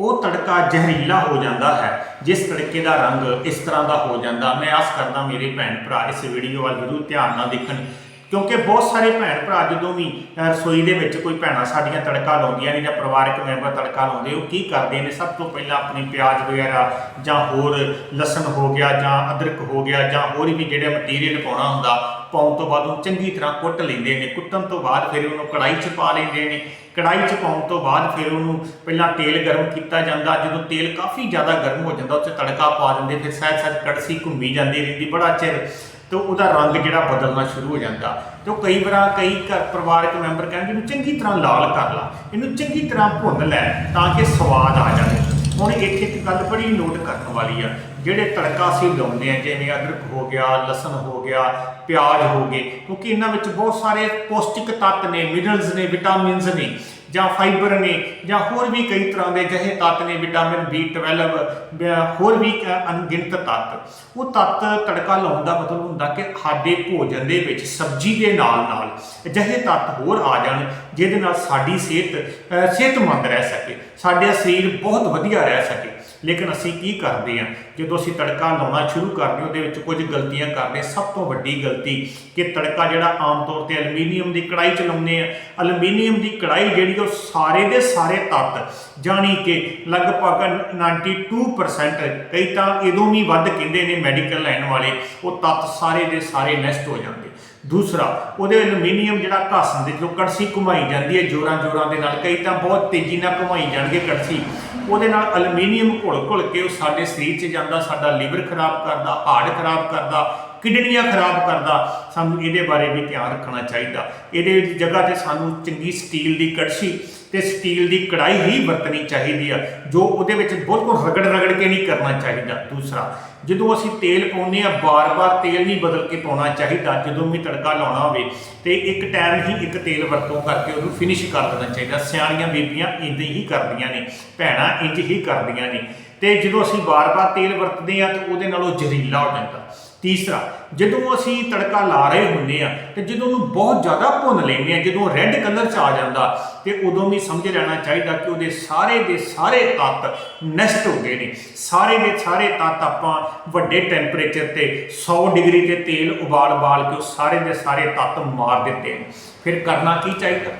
ਉਹ ਤੜਕਾ ਜ਼ਹਿਰੀਲਾ ਹੋ ਜਾਂਦਾ ਹੈ, ਜਿਸ ਤੜਕੇ ਦਾ ਰੰਗ ਇਸ ਤਰ੍ਹਾਂ ਦਾ ਹੋ ਜਾਂਦਾ। ਮੈਂ ਆਸ ਕਰਦਾ ਮੇਰੇ ਭੈਣ ਭਰਾ ਇਸ ਵੀਡੀਓ ਵੱਲ ਜ਼ਰੂਰ ਧਿਆਨ ਨਾਲ ਦੇਖਣ, ਕਿਉਂਕਿ ਬਹੁਤ ਸਾਰੇ ਭੈਣ ਭਰਾ ਜਦੋਂ ਵੀ ਰਸੋਈ ਦੇ ਵਿੱਚ ਕੋਈ ਭੈਣਾਂ ਸਾਡੀਆਂ ਤੜਕਾ ਲਾਉਂਦੀਆਂ ਨੇ ਜਾਂ ਪਰਿਵਾਰਕ ਮੈਂਬਰ ਤੜਕਾ ਲਾਉਂਦੇ, ਉਹ ਕੀ ਕਰਦੇ ਨੇ? ਸਭ ਤੋਂ ਪਹਿਲਾਂ ਆਪਣੀ ਪਿਆਜ਼ ਵਗੈਰਾ ਜਾਂ ਹੋਰ ਲਸਣ ਹੋ ਗਿਆ ਜਾਂ ਅਦਰਕ ਹੋ ਗਿਆ ਜਾਂ ਹੋਰ ਵੀ ਜਿਹੜੇ ਮਟੀਰੀਅਲ ਪਾਉਣਾ ਹੁੰਦਾ ਪਾਉਣ ਤੋਂ ਬਾਅਦ ਉਹਨੂੰ ਚੰਗੀ ਤਰ੍ਹਾਂ ਕੁੱਟ ਲੈਂਦੇ ਨੇ, ਕੁੱਟਣ ਤੋਂ ਬਾਅਦ ਫਿਰ ਉਹਨੂੰ ਕੜਾਈ 'ਚ ਪਾ ਲੈਂਦੇ ਨੇ। ਕੜਾਈ 'ਚ ਪਾਉਣ ਤੋਂ ਬਾਅਦ ਫਿਰ ਉਹਨੂੰ ਪਹਿਲਾਂ ਤੇਲ ਗਰਮ ਕੀਤਾ ਜਾਂਦਾ, ਜਦੋਂ ਤੇਲ ਕਾਫੀ ਜ਼ਿਆਦਾ ਗਰਮ ਹੋ ਜਾਂਦਾ ਉਹ 'ਚ ਤੜਕਾ ਪਾ ਦਿੰਦੇ, ਫਿਰ ਸਹਿਜ ਸਹਿਜ ਕੜਸੀ ਘੁੰਮੀ ਜਾਂਦੀ ਰਹਿੰਦੀ, ਬੜਾ ਚਿਰ ਤੇ ਉਹਦਾ ਰੰਗ ਜਿਹੜਾ ਬਦਲਣਾ ਸ਼ੁਰੂ ਹੋ ਜਾਂਦਾ। ਤੇ ਉਹ ਕਈ ਵਾਰਾਂ ਕਈ ਘਰ ਪਰਿਵਾਰਕ ਮੈਂਬਰ ਕਹਿੰਦੇ ਇਹਨੂੰ ਚੰਗੀ ਤਰ੍ਹਾਂ ਲਾਲ ਕਰ ਲਾ, ਇਹਨੂੰ ਚੰਗੀ ਤਰ੍ਹਾਂ ਭੁੰਨ ਲੈ ਤਾਂ ਕਿ ਸਵਾਦ ਆ ਜਾਵੇ। ਹੁਣ ਇੱਥੇ ਇੱਕ ਗੱਲ ਬੜੀ ਨੋਟ ਕਰਨ ਵਾਲੀ ਆ ਜਿਹੜੇ ਤੜਕਾ ਅਸੀਂ ਲਾਉਂਦੇ ਆ ਜਿਵੇਂ ਅਦਰਕ ਹੋ ਗਿਆ, ਲਸਣ ਹੋ ਗਿਆ, ਪਿਆਜ਼ ਹੋ ਗਏ, ਕਿਉਂਕਿ ਇਹਨਾਂ ਵਿੱਚ ਬਹੁਤ ਸਾਰੇ ਪੌਸ਼ਟਿਕ ਤੱਤ ਨੇ ਮਿਨਰਲਸ ਨੇ ਵਿਟਾਮਿਨਸ ਨੇ, ਜਾਂ ਫਾਈਬਰ ਨੇ, ਜਾਂ ਹੋਰ ਵੀ ਕਈ ਤਰ੍ਹਾਂ ਦੇ ਜਿਹੇ ਤੱਤ ਨੇ ਵਿਟਾਮਿਨ B12 ਬ- ਹੋਰ ਵੀ ਅਣਗਿਣਤ ਤੱਤ। ਉਹ ਤੱਤ ਤੜਕਾ ਲਾਉਣ ਦਾ ਮਤਲਬ ਹੁੰਦਾ ਕਿ ਸਾਡੇ ਭੋਜਨ ਦੇ ਵਿੱਚ ਸਬਜ਼ੀ ਦੇ ਨਾਲ ਨਾਲ ਅਜਿਹੇ ਤੱਤ ਹੋਰ ਆ ਜਾਣ, ਜਿਹਦੇ ਨਾਲ ਸਾਡੀ ਸਿਹਤ ਸਿਹਤਮੰਦ ਰਹਿ ਸਕੇ, ਸਾਡਾ ਸਰੀਰ ਬਹੁਤ ਵਧੀਆ ਰਹਿ ਸਕੇ। ਲੇਕਿਨ ਅਸੀਂ ਕੀ ਕਰਦੇ ਹਾਂ? ਜਦੋਂ ਅਸੀਂ ਤੜਕਾ ਲਾਉਣਾ ਸ਼ੁਰੂ ਕਰਦੇ ਉਹਦੇ ਵਿੱਚ ਕੁਝ ਗਲਤੀਆਂ ਕਰਦੇ ਸਭ ਤੋਂ ਵੱਡੀ ਗਲਤੀ ਕਿ ਤੜਕਾ ਜਿਹੜਾ ਆਮ ਤੌਰ ਤੇ ਐਲੂਮੀਨੀਅਮ ਦੀ ਕੜਾਈ ਚ ਲਾਉਂਦੇ ਆ ਐਲੂਮੀਨੀਅਮ ਦੀ ਕੜਾਈ ਜਿਹੜੀ ਉਹ ਸਾਰੇ ਦੇ ਸਾਰੇ ਤੱਤ, ਜਾਣੀ ਕਿ ਲਗਭਗ 92% ਕਈ ਤਾਂ ਇਦੋਂ ਵੀ ਵੱਧ ਕਹਿੰਦੇ ਨੇ ਮੈਡੀਕਲ ਲਾਈਨ ਵਾਲੇ, ਉਹ ਤੱਤ ਸਾਰੇ ਦੇ ਸਾਰੇ ਨਸ਼ਟ ਹੋ ਜਾਂਦੇ। ਦੂਸਰਾ, ਉਹਦੇ ਐਲੂਮੀਨੀਅਮ ਜਿਹੜਾ ਘਾਸਣ ਦੇ ਜਦੋਂ ਕੜਸੀ ਘੁਮਾਈ ਜਾਂਦੀ ਹੈ ਜੋਰਾਂ ਜੋਰਾਂ ਦੇ ਨਾਲ। ਕਈ ਤਾਂ ਬਹੁਤ ਤੇਜ਼ੀ ਨਾਲ ਘੁਮਾਈ ਜਾਣਗੇ ਕੜਸੀ ਉਹਦੇ ਨਾਲ ਐਲੂਮੀਨੀਅਮ ਘੁਲ ਘੁਲ ਕੇ ਉਹ ਸਾਡੇ ਸਰੀਰ 'ਚ ਜਾਂਦਾ, ਸਾਡਾ ਲੀਵਰ ਖਰਾਬ ਕਰਦਾ, ਹਾਰਟ ਖਰਾਬ ਕਰਦਾ, ਕਿਡਨੀਆਂ ਖਰਾਬ ਕਰਦਾ, ਸਾਨੂੰ ਇਹਦੇ ਬਾਰੇ ਵੀ ਧਿਆਨ ਰੱਖਣਾ ਚਾਹੀਦਾ। ਇਹਦੇ ਜਗ੍ਹਾ ਤੇ ਸਾਨੂੰ ਚੰਗੀ ਸਟੀਲ ਦੀ ਕੜਛੀ ਤੇ ਸਟੀਲ ਦੀ ਕੜਾਈ ਹੀ ਵਰਤਣੀ ਚਾਹੀਦੀ ਆ, ਜੋ ਉਹਦੇ ਵਿੱਚ ਬਿਲਕੁਲ ਰਗੜ ਰਗੜ ਕੇ ਨਹੀਂ ਕਰਨਾ ਚਾਹੀਦਾ। ਦੂਸਰਾ ਜਦੋਂ ਅਸੀਂ ਤੇਲ ਪਾਉਂਦੇ ਆ ਬਾਰ-ਬਾਰ ਤੇਲ ਨਹੀਂ ਬਦਲ ਕੇ ਪਾਉਣਾ ਚਾਹੀਦਾ, ਜਦੋਂ ਵੀ ਤੜਕਾ ਲਾਉਣਾ ਹੋਵੇ, ਤੇ ਇੱਕ ਟਾਈਮ ਹੀ ਇੱਕ ਤੇਲ ਵਰਤੋਂ ਕਰਕੇ ਉਹਨੂੰ ਫਿਨਿਸ਼ ਕਰ ਦੇਣਾ ਚਾਹੀਦਾ। ਸਿਆਣੀਆਂ ਬੀਬੀਆਂ ਇੰਜ ਹੀ ਕਰਦੀਆਂ ਨੇ, ਭੈਣਾਂ ਇੰਜ ਹੀ ਕਰਦੀਆਂ ਨੇ। ਤੇ ਜਦੋਂ ਅਸੀਂ ਬਾਰ-ਬਾਰ ਤੇਲ ਵਰਤਦੇ ਆ ਤਾਂ ਉਹਦੇ ਨਾਲ ਉਹ ਜ਼ਹਿਰੀਲਾ ਹੋ ਜਾਂਦਾ। ਤੀਸਰਾ, ਜਦੋਂ ਅਸੀਂ ਤੜਕਾ ਲਾ ਰਹੇ ਹੁੰਦੇ ਆ ਤੇ ਜਦੋਂ ਉਹਨੂੰ ਬਹੁਤ ਜ਼ਿਆਦਾ ਭੁੰਨ ਲੈਂਦੇ ਆ ਜਦੋਂ ਰੈੱਡ ਕਲਰ 'ਚ ਆ ਜਾਂਦਾ, ਤੇ ਉਦੋਂ ਵੀ ਸਮਝ ਲੈਣਾ ਚਾਹੀਦਾ ਕਿ ਉਹਦੇ ਸਾਰੇ ਦੇ ਸਾਰੇ ਤੱਤ ਨਸ਼ਟ ਹੋ ਗਏ ਨੇ। ਸਾਰੇ ਦੇ ਸਾਰੇ ਤੱਤ ਆਪਾਂ ਵੱਡੇ ਟੈਂਪਰੇਚਰ ਤੇ 100 ਡਿਗਰੀ ਤੇ ਤੇਲ ਉਬਾਲ ਉਬਾਲ ਕੇ ਉਹ ਸਾਰੇ ਦੇ ਸਾਰੇ ਤੱਤ ਮਾਰ ਦਿੱਤੇ ਨੇ। ਫਿਰ ਕਰਨਾ ਕੀ ਚਾਹੀਦਾ?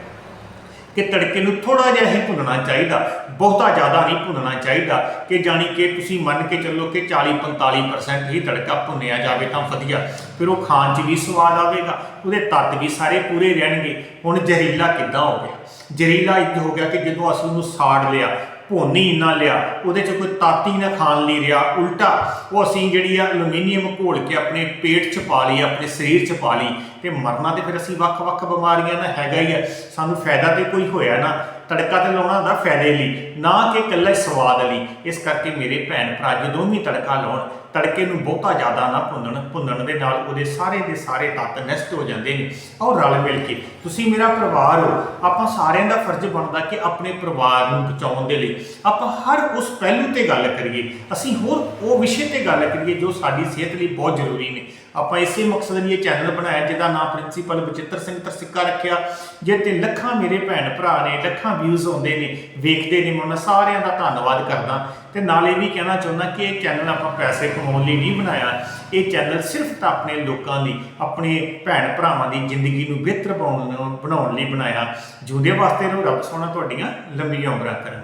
ਕਿ ਤੜਕੇ ਨੂੰ ਥੋੜਾ ਜਿਹਾ ਹੀ ਭੁੰਨਣਾ ਚਾਹੀਦਾ, ਬਹੁਤਾ ਜ਼ਿਆਦਾ ਨਹੀਂ ਭੁੰਨਣਾ ਚਾਹੀਦਾ ਕਿ ਜਾਣੀ ਕਿ ਤੁਸੀਂ ਮੰਨ ਕੇ ਚੱਲੋ ਕਿ 40-45% ਹੀ ਤੜਕਾ ਭੁੰਨਿਆ ਜਾਵੇ ਤਾਂ ਵਧੀਆ, ਫਿਰ ਉਹ ਖਾਣ 'ਚ ਵੀ ਸਵਾਦ ਆਵੇਗਾ, ਉਹਦੇ ਤੱਤ ਵੀ ਸਾਰੇ ਪੂਰੇ ਰਹਿਣਗੇ। ਹੁਣ ਜ਼ਹਿਰੀਲਾ ਕਿੱਦਾਂ ਹੋ ਗਿਆ? ਜ਼ਹਿਰੀਲਾ ਇਹ ਹੋ ਗਿਆ ਕਿ ਜਦੋਂ ਅਸੀਂ ਉਹਨੂੰ ਸਾੜ ਲਿਆ, ਭੋਨੀ ਹੀ ਨਾ ਲਿਆ, ਉਹਦੇ 'ਚ ਕੋਈ ਤਾਤੀ ਨਾ ਖਾਣ ਲਈ ਰਿਹਾ, ਉਲਟਾ ਉਹ ਅਸੀਂ ਜਿਹੜੀ ਆ ਐਲੂਮੀਨੀਅਮ ਘੋਲ ਕੇ ਆਪਣੇ ਪੇਟ 'ਚ ਪਾ ਲਈ, ਆਪਣੇ ਸਰੀਰ 'ਚ ਪਾ ਲਈ ਤੇ ਮਰਨਾ ਤੇ ਫਿਰ ਅਸੀਂ ਵੱਖ-ਵੱਖ ਬਿਮਾਰੀਆਂ ਨਾਲ ਹੈਗਾ ਹੀ ਹੈ ਸਾਨੂੰ ਫਾਇਦਾ ਤੇ ਕੋਈ ਹੋਇਆ ਨਾ, ਤੜਕਾ ਤੇ ਲਾਉਣਾ ਹੁੰਦਾ ਫਾਇਦੇ ਲਈ, ਨਾ ਕਿ ਇਕੱਲੇ ਸਵਾਦ ਲਈ। ਇਸ ਕਰਕੇ ਮੇਰੇ ਭੈਣ ਭਰਾ ਜਦੋਂ ਵੀ ਤੜਕਾ ਲਾਉਣ ਤੜਕੇ ਨੂੰ ਬਹੁਤਾ ਜ਼ਿਆਦਾ ਨਾ ਭੁੰਨਣ ਭੁੰਨਣ ਦੇ ਨਾਲ ਉਹਦੇ ਸਾਰੇ ਦੇ ਸਾਰੇ ਤੱਤ ਨਸ਼ਟ ਹੋ ਜਾਂਦੇ ਨੇ। ਔਰ ਰਲ ਮਿਲ ਕੇ, ਤੁਸੀਂ ਮੇਰਾ ਪਰਿਵਾਰ ਹੋ, ਆਪਾਂ ਸਾਰਿਆਂ ਦਾ ਫਰਜ਼ ਬਣਦਾ ਕਿ ਆਪਣੇ ਪਰਿਵਾਰ ਨੂੰ ਬਚਾਉਣ ਦੇ ਲਈ ਆਪਾਂ ਹਰ ਉਸ ਪਹਿਲੂ ਤੇ ਗੱਲ ਕਰੀਏ। ਅਸੀਂ ਹੋਰ ਉਹ ਵਿਸ਼ੇ ਤੇ ਗੱਲ ਕਰੀਏ ਜੋ ਸਾਡੀ ਸਿਹਤ ਲਈ ਬਹੁਤ ਜ਼ਰੂਰੀ ਨੇ। ਆਪਾਂ ਇਸੇ ਮਕਸਦ ਲਈ ਇਹ ਚੈਨਲ ਬਣਾਇਆ, ਜਿਹਦਾ ਨਾਮ ਪ੍ਰਿੰਸੀਪਲ ਬਚਿੱਤਰ ਸਿੰਘ ਤਰਸਿੱਕਾ ਰੱਖਿਆ। ਜੇ ਤੇ ਲੱਖਾਂ ਮੇਰੇ ਭੈਣ ਭਰਾ ਨੇ, ਲੱਖਾਂ ਵਿਊਜ਼ ਆਉਂਦੇ ਨੇ, ਵੇਖਦੇ ਨੇ, ਮੈਂ ਉਹਨਾਂ ਸਾਰਿਆਂ ਦਾ ਧੰਨਵਾਦ ਕਰਦਾ। ਤੇ ਨਾਲ ਇਹ ਵੀ ਕਹਿਣਾ ਚਾਹੁੰਦਾ ਕਿ ਇਹ ਚੈਨਲ ਆਪਾਂ ਪੈਸੇ ਕਮਾਉਣ ਲਈ ਨਹੀਂ ਬਣਾਇਆ। ਇਹ ਚੈਨਲ ਸਿਰਫ ਤਾਂ ਆਪਣੇ ਲੋਕਾਂ ਦੀ, ਆਪਣੇ ਭੈਣ ਭਰਾਵਾਂ ਦੀ ਜ਼ਿੰਦਗੀ ਨੂੰ ਬਿਹਤਰ ਬਣਾਉਣ ਬਣਾਉਣ ਲਈ ਬਣਾਇਆ। ਜੁਦੇ ਵਾਸਤੇ ਨੂੰ ਰੱਬ ਸੋਹਣਾ ਤੁਹਾਡੀਆਂ ਲੰਬੀਆਂ ਉਮਰਾਂ ਕਰੇ